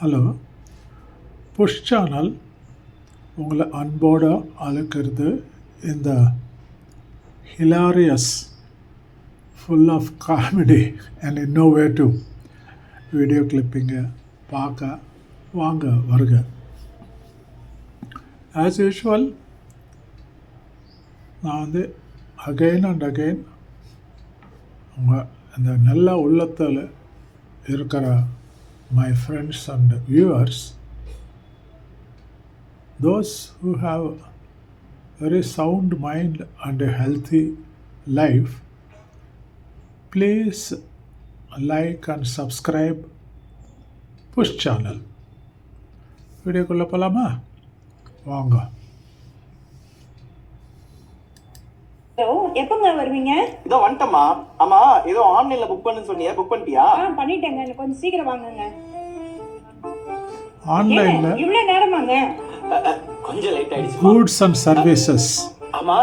Hello. Push channel உங்களை அன்போடு அழைக்கிறது இந்த hilarious full of comedy and innovative video கிளிப்பிங்கை பார்க்க வாங்க வருக. ஆஸ் யூஷுவல் நான் வந்து அகைன் அண்ட் அகைன் உங்கள் அந்த நல்ல உள்ளத்தில் இருக்கிற my friends and viewers, those who have very sound mind and a healthy life, please like and subscribe push channel. வீடியோக்குள்ளே போகலாமா வாங்க ஹலோ எப்பங்க வருவீங்க? இதோ வந்துட்டமா ஆமா ஏதோ ஆன்லைன்ல புக் பண்ணு சொன்னியா புக் பண்ணிட்டியா? ஆ பண்ணிட்டேங்க. எனக்கு கொஞ்சம் சீக்கிரம் வாங்குங்க. ஆன்லைனில் இவ்வளவு நேரமாங்க? கொஞ்சம் லேட் ஆயிடுச்சு கூட்ஸ் அண்ட் சர்வீசஸ் ஆமா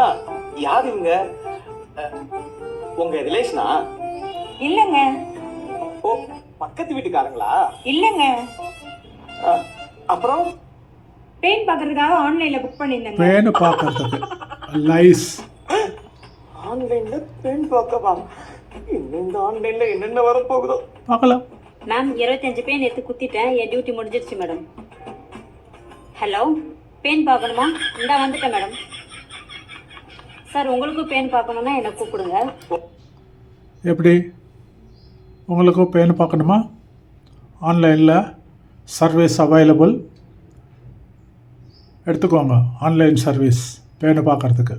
யார் இவங்க? உங்க ரிலேஷனா இல்லங்க. ஓ பக்கத்து வீட்டுக்காரங்களா? இல்லங்க. அப்புறம்? பெயிண்ட் பார்க்கறதுக்காக ஆன்லைன்ல புக் பண்ணியிருந்தேங்க. பேனு பார்க்கறதுக்கு. லைஸ் ஆன்லைன்ல பெண் பார்க்கவா இன்னும் இந்த ஆன்லைன்ல என்னென்ன வர போகுதோ பார்க்கலாம். மேம் இருபத்தஞ்சு பேன் எடுத்து குத்திட்டேன். என் டியூட்டி முடிஞ்சிருச்சு மேடம் ஹலோ பேன் பார்க்கணுமா? இந்தா வந்துட்டேன் மேடம் சார் உங்களுக்கும் பேன் பார்க்கணுன்னா என்னை கூப்பிடுங்க. எப்படி? உங்களுக்கும் பேன் பார்க்கணுமா? ஆன்லைனில் சர்வீஸ் அவைலபிள் எடுத்துக்கோங்க ஆன்லைன் சர்வீஸ் பேனு பார்க்குறதுக்கு.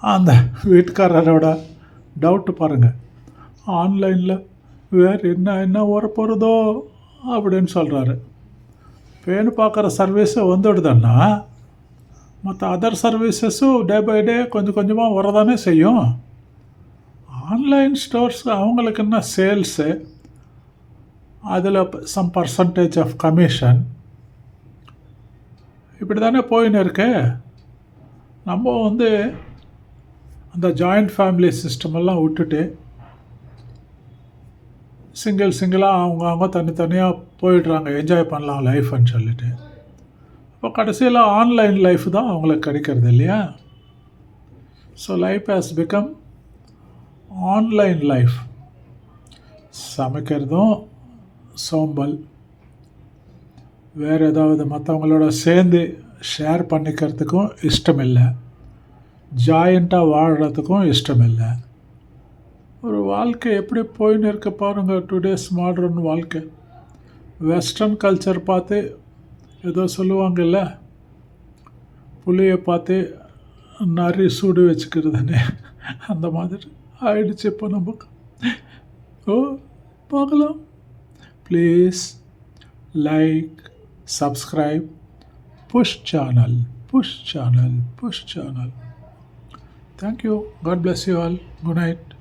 அந்த வீட்டுக்காரரோட டவுட்டு பாருங்கள் ஆன்லைனில் வேறு என்ன என்ன வரப்போகிறதோ அப்படின்னு சொல்கிறாரு பேனு பார்க்குற சர்வீஸு வந்துடுதுன்னா மற்ற அதர் சர்வீசஸும் டே பை டே கொஞ்சம் கொஞ்சமாக வரதானே செய்யும். ஆன்லைன் ஸ்டோர்ஸ் அவங்களுக்கு என்ன சேல்ஸு அதில் சம் பர்சன்டேஜ் ஆஃப் கமிஷன் இப்படி தானே போயின்னு இருக்கு. நம்ம வந்து அந்த ஜாயிண்ட் ஃபேமிலி சிஸ்டமெல்லாம் விட்டுட்டு சிங்கிள் சிங்கிளாக அவங்க அவங்க தனித்தனியாக போயிடுறாங்க. என்ஜாய் பண்ணலாம் லைஃப்னு சொல்லிட்டு. இப்போ கடைசியில் ஆன்லைன் லைஃப் தான் அவங்களுக்கு கிடைக்கிறது இல்லையா? So life has become online life சமைக்கிறதும் சோம்பல். வேறு ஏதாவது மற்றவங்களோட சேர்ந்து ஷேர் பண்ணிக்கிறதுக்கும் இஷ்டம் இல்லை ஜாயிண்ட்டாக வாழறதுக்கும் இஷ்டம் இல்லை ஒரு வாழ்க்கை எப்படி போயின்னு இருக்க பாருங்கள் டுடேஸ் மாடர்ன் வாழ்க்கை. வெஸ்டர்ன் கல்ச்சர் பார்த்து ஏதோ சொல்லுவாங்கல்ல புளியை பார்த்து நிறைய சூடு வச்சுக்கிறதுனே அந்த மாதிரி ஆயிடுச்சு இப்போ நமக்கு. ஓ பார்க்கலாம். Please like subscribe push channel push channel push channel Thank you. God bless you all. Good night.